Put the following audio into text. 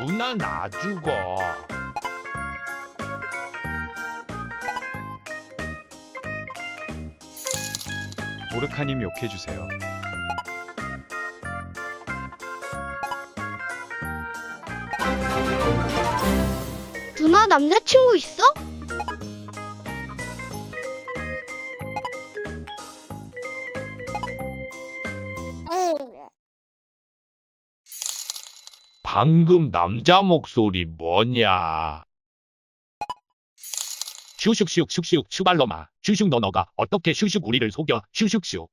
누나 나 죽어. 오르카님 욕해주세요. 누나 남자친구 있어? 방금 남자 목소리 뭐냐? 슈슉슉 슉슉 슈발로마. 슈슉 너 너가 어떻게 슈슉 우리를 속여? 슈슉슉.